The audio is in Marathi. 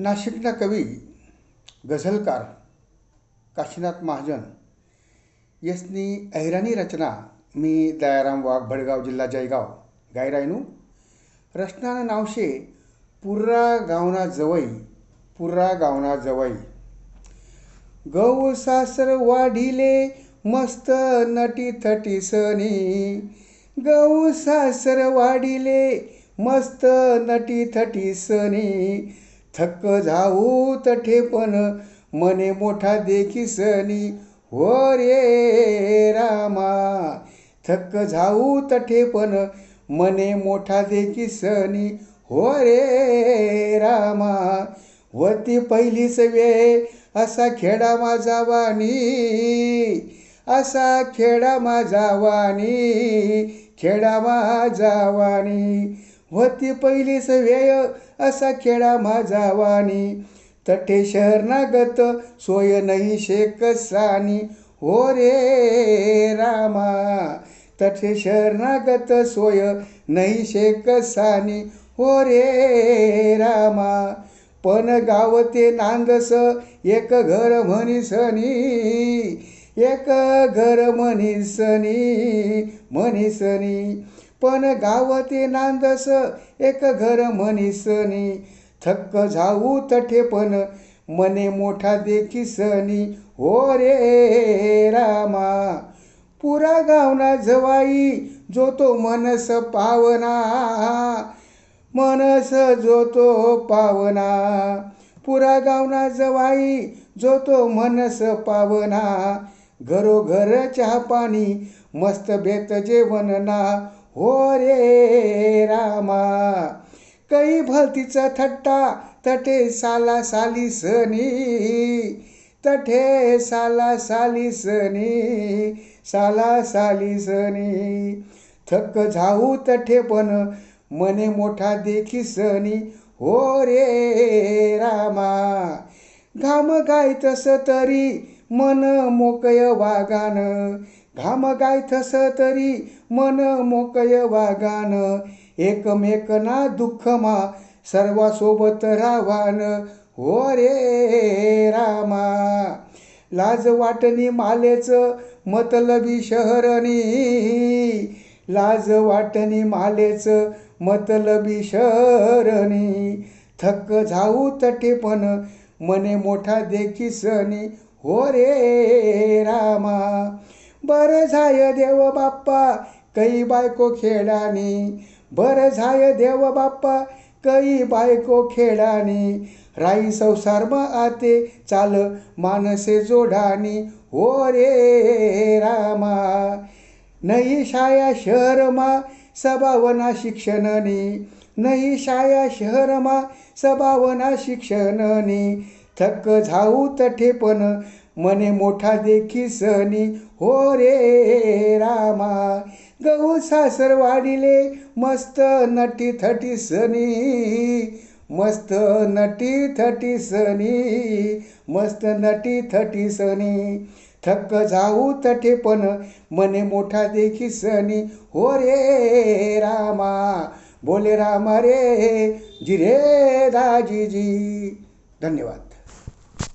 नाशिकना कवी गझलकार काशीनाथ महाजन यसनी अहिराणी रचना मी दयाराम वाघ भडगाव जिल्हा जयगाव गायरायनू. रचनानं नाव शे पुर्रा गावना जवई पुर्रा गावना जवई. गौ सासर वाढिले मस्त नटी थटी सनी. गौ सासर वाढिले मस्त नटी थटी सनी. थक्क जाऊ तठे पण मने मोठा देखीसनी हो रे रामा थक्क जाऊ तठे पण मने मोठा देखीसनी हो रे रामा वती पहिलीच वे असा खेडा माझा वाणी. असा खेडा माझा वाणी खेडा माझा वाणी. होती पहिलीच वेळ असा खेडा माझा वाणी. तठे शरणागत सोय नाही शेकसानी हो रे रामा तठे शरणागत सोय नाही शेकसानी हो रे रामा पण गावते नांदस एक घर म्हणीसनी एक घर म्हणीसनी म्हणीसनी पण गावते नांदस एक घर म्हणीसनी थक्क जाऊ तठे पण मने मोठा देखीसनी हो रे रामा पुरा गावना जवाई जो तो मनस पावना. मनस जो तो पावना पुरा गावना जवाई जो तो मनस पावना. घरोघर चहा पाणी मस्त बेत जेवणना हो रे रामा कई भलतीचा थट्टा तठे साला साली सनी तठे साला साली सनी साला साली सनी. थक्क जाऊ तठे पण मने मोठा देखी सनी. हो रे रामा घाम गाय तस तरी मन मोकय वागान. घाम गायथस तरी मन मोकय वागान. एकमेकना दुःखमा सर्वासोबत रावान हो रे रामा. लाज वाटणी मालेच मतलबी शहरणी लाज वाटणी मालेच मतलबी शहरणी थक्क जाऊ तठे पण मने मोठा देखीसनी. हो रे रामा. बर झाय देव बाप्पा कई बायको खेळानी. बर झाय देव बाप्पा कई बायको खेळानी. राई संसार म आते चाल मानसे जोडानी. हो रे रामा नाही शाया शहरमा सभावना शिक्षणनी. नाही शाया शहरमा सभावना शिक्षणनी. थक्क झाऊ तठेपण मने मोठा देखी सहनी हो रे रामा. गहू सासर वाढिले मस्त नटी थटी सनी. मस्त नटी थटी सनी मस्त नटी थटी सनी. थक्क जाऊ तठे पण मने मोठा देखी सनी हो रे रामा. बोले रामा रे जिरे दाजीजी. धन्यवाद.